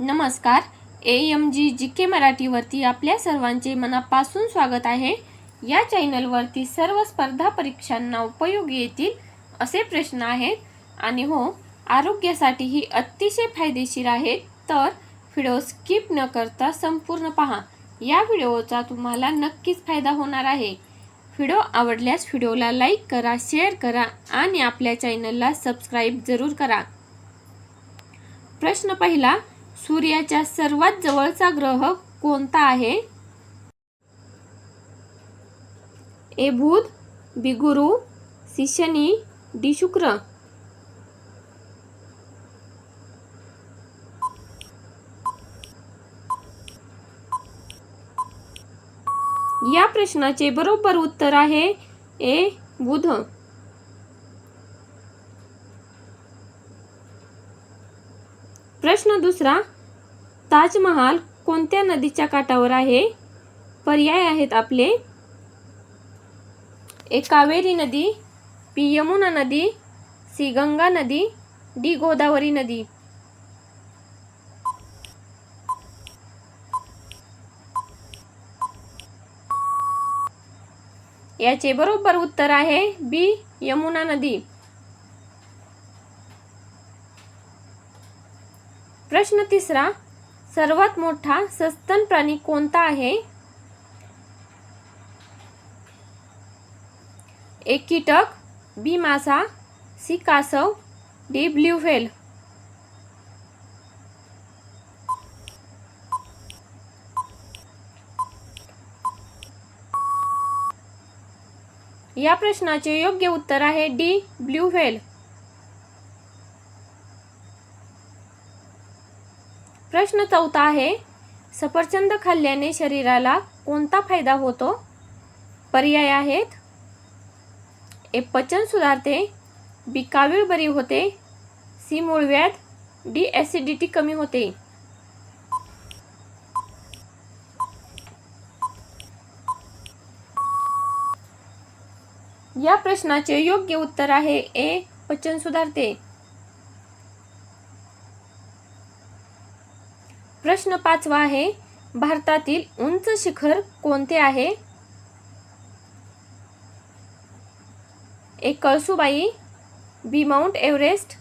नमस्कार. A M G जी के मराठीवरती आपल्या सर्वांचे मनापासून स्वागत आहे. या चॅनलवरती सर्व स्पर्धा परीक्षांना उपयोगी येतील असे प्रश्न आहेत. आणि हो आरोग्यासाठीही अतिशय फायदेशीर आहेत. तर व्हिडिओ स्किप न करता संपूर्ण पहा. या व्हिडिओचा तुम्हाला नक्कीच फायदा होणार आहे. व्हिडिओ आवडल्यास व्हिडिओला लाईक करा शेअर करा आणि आपल्या चॅनलला सबस्क्राईब जरूर करा. प्रश्न पहिला सूर्याच्या सर्वात जवळचा ग्रह कोणता आहे? ए बुध बी गुरु सी शनी डी शुक्र. या प्रश्नाचे बरोबर उत्तर आहे ए बुध. प्रश्न दुसरा ताजमहाल कोणत्या नदीच्या काठावर आहे? पर्याय आहेत आपले. ए कावेरी नदी पी यमुना नदी सी गंगा नदी डी गोदावरी नदी. याचे बरोबर उत्तर आहे बी यमुना नदी. प्रश्न तिसरा सर्वात मोठा सस्तन प्राणी कोणता आहे? एक कीटक बी मासा सी कासव डी ब्ल्यू व्हेल. या प्रश्नाचे योग्य उत्तर आहे डी ब्ल्यू व्हेल. प्रश्न चौथा आहे सफरचंद खाल्ल्याने शरीराला कोणता फायदा होतो? पर्याय आहेत. ए पचन सुधारते बी कावीळ बरी होते सी मूळव्याध डी ॲसिडिटी कमी होते. या प्रश्नाचे योग्य उत्तर आहे ए पचन सुधारते. प्रश्न पाचवा आहे. भारतातील उंच शिखर कोणते आहे? A Kalsubai B mount Everest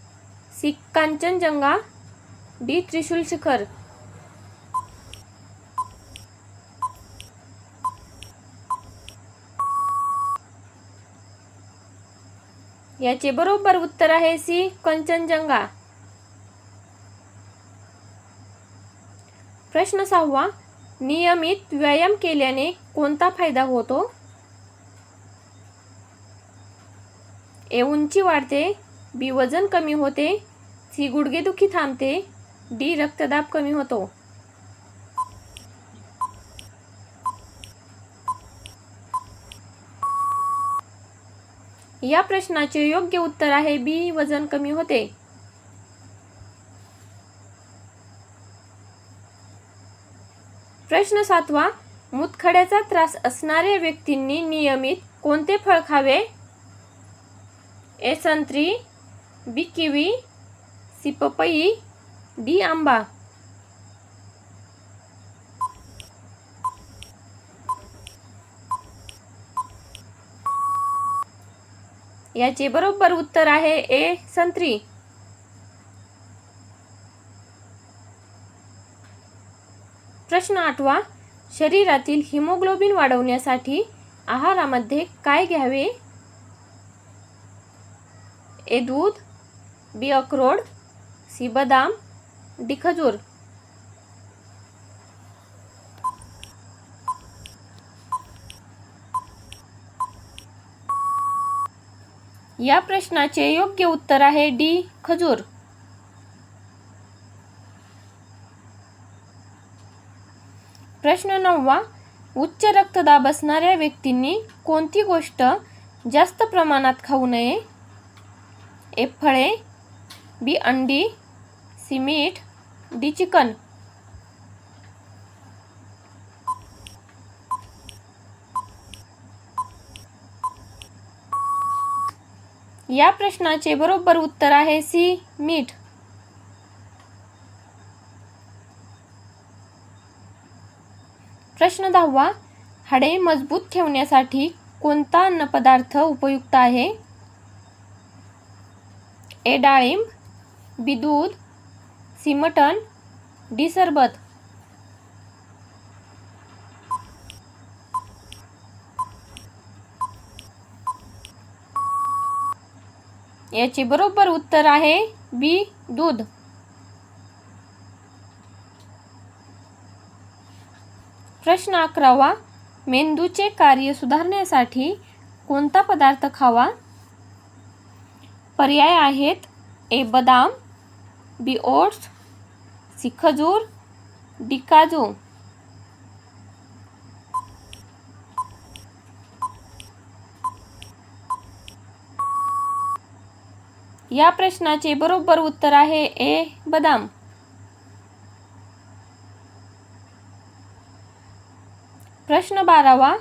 C Kanchenjunga D Trishul शिखर. याचे बरोबर उत्तर आहे सी कंचनजंगा. प्रश्न सहावा नियमित व्यायाम केल्याने कोणता फायदा होतो? ए उंची वाढते बी वजन कमी होते सी गुडघेदुखी थांबते डी रक्तदाब कमी होतो. या प्रश्नाचे योग्य उत्तर आहे बी वजन कमी होते प्रश्न सातवा मुतखड्याचा त्रास असणाऱ्या व्यक्तींनी नियमित कोणते फळ खावे? ए संत्री बी किवी सी पपई डी आंबा. याचे बरोबर उत्तर आहे ए संत्री. प्रश्न आठवा शरीरातील हिमोग्लोबिन वाढवण्यासाठी आहारामध्ये काय घ्यावे? ए दूध बी अक्रोड सी बदाम डी खजूर. या प्रश्नाचे योग्य उत्तर आहे डी खजूर. प्रश्न नववा उच्च रक्तदाब असणाऱ्या व्यक्तींनी कोणती गोष्ट जास्त प्रमाणात खाऊ नये? ए फळे बी अंडी सी मीठ डी चिकन. या प्रश्नाचे बरोबर उत्तर आहे सी मीठ. प्रश्न दहावा. हाडे मजबूत ठेवण्यासाठी कोणता अन्नपदार्थ उपयुक्त आहे? ए डाळिंब बी दूध सी मटण डी सरबत. याचे बरोबर उत्तर आहे बी दूध. प्रश्न अकरावा मेंदूचे कार्य सुधारण्यासाठी कोणता पदार्थ खावा? पर्याय आहेत ए बदाम बी ओट्स सी खजूर डी काजू. या प्रश्नाचे बरोबर उत्तर आहे ए बदाम. प्रश्न बारावा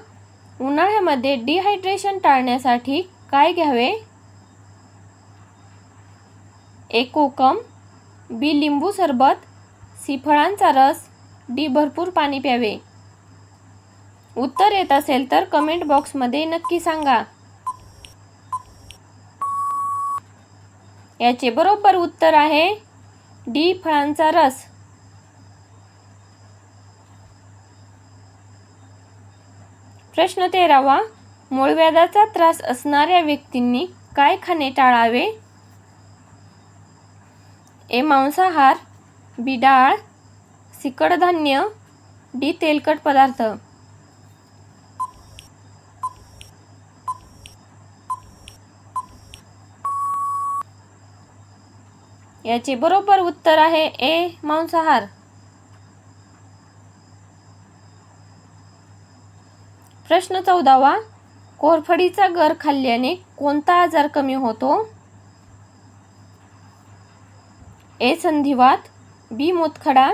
उन्हाळ्यामध्ये डिहायड्रेशन टाळण्यासाठी काय घ्यावे? ए कोकम बी लिंबू सरबत सी फळांचा रस डी भरपूर पाणी प्यावे. उत्तर येत असेल तर कमेंट बॉक्समध्ये नक्की सांगा. याचे बरोबर उत्तर आहे डी फळांचा रस. प्रश्न तेरावा मूळव्याधाचा त्रास असणाऱ्या व्यक्तींनी काय खाणे टाळावे? ए मांसाहार बी डाळ सिकडधान्य डी तेलकट पदार्थ. याचे बरोबर उत्तर आहे ए मांसाहार. प्रश्न चौदावा. कोरफडीचा गर खाल्ल्याने कोणता आजार कमी होतो? ए संधिवात बी मोतखडा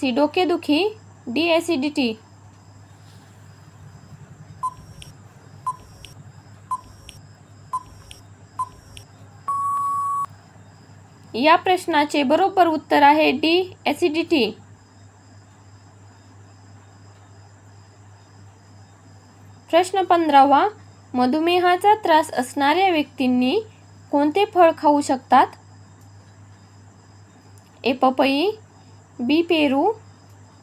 सी डोकेदुखी डी ॲसिडिटी. या प्रश्नाचे बरोबर उत्तर आहे डी ॲसिडिटी. प्रश्न पंधरावा मधुमेहाचा त्रास असणाऱ्या व्यक्तींनी कोणते फळ खाऊ शकतात? ए पपई बी पेरू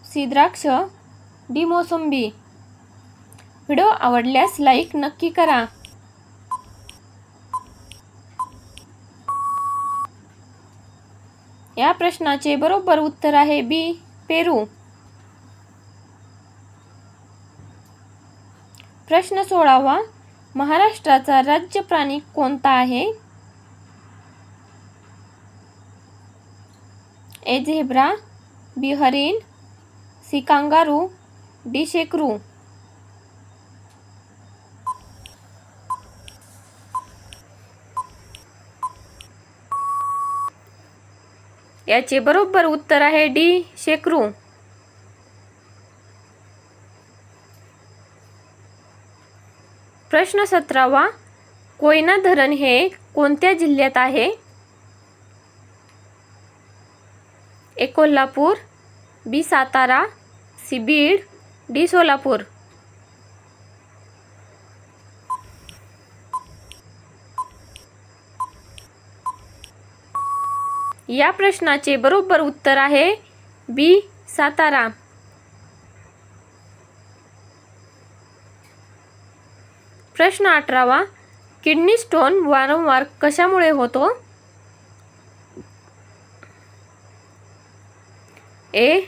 सी द्राक्ष डी मोसंबी. व्हिडिओ आवडल्यास लाईक नक्की करा. या प्रश्नाचे बरोबर उत्तर आहे बी पेरू. प्रश्न सोळावा महाराष्ट्राचा राज्य प्राणी कोणता आहे? ए झेब्रा बी हरिण सी कांगारू डी शेकरू. याचे बरोबर उत्तर आहे डी शेकरू. प्रश्न सतरावा कोयना धरण हे कोणत्या जिल्ह्यात आहे? A Kolhapur B Satara C Beed D Solapur. या प्रश्नाचे बरोबर उत्तर आहे बी सातारा. प्रश्न अठरावा. किडनी स्टोन वारंवार कशामुळे होतो? ए.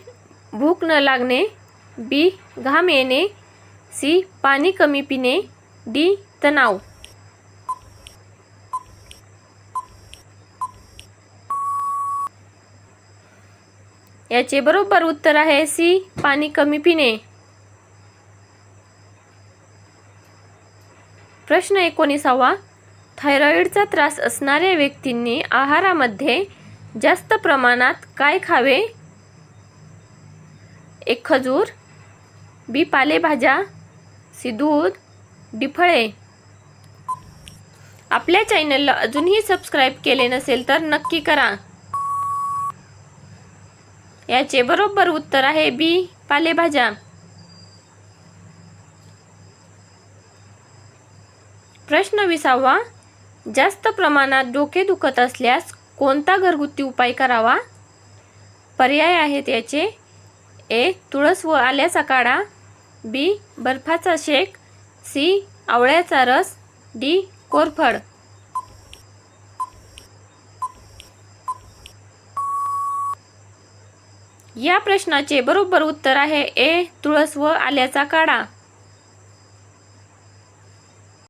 भूक न लागणे. बी. घाम येणे. सी. पाणी कमी पिणे. डी. तणाव. याचे बरोबर उत्तर आहे सी. पाणी कमी पिणे. प्रश्न एकोणीसावा. थायरॉईडचा त्रास असणाऱ्या व्यक्तींनी आहारामध्ये जास्त प्रमाणात काय खावे? एक खजूर बी पालेभाज्या सी दूध डी फळे. आपल्या चॅनलला अजूनही सबस्क्राईब केले नसेल तर नक्की करा. याचे बरोबर उत्तर आहे बी पालेभाज्या. प्रश्न विसावा. जास्त प्रमाणात डोके दुखत असल्यास कोणता घरगुती उपाय करावा? पर्याय आहेत याचे. ए. तुळस व आल्याचा काढा. बी. बर्फाचा शेक. सी. आवळ्याचा रस. डी. कोरफड. या प्रश्नाचे बरोबर उत्तर आहे ए. तुळस व आल्याचा काढा.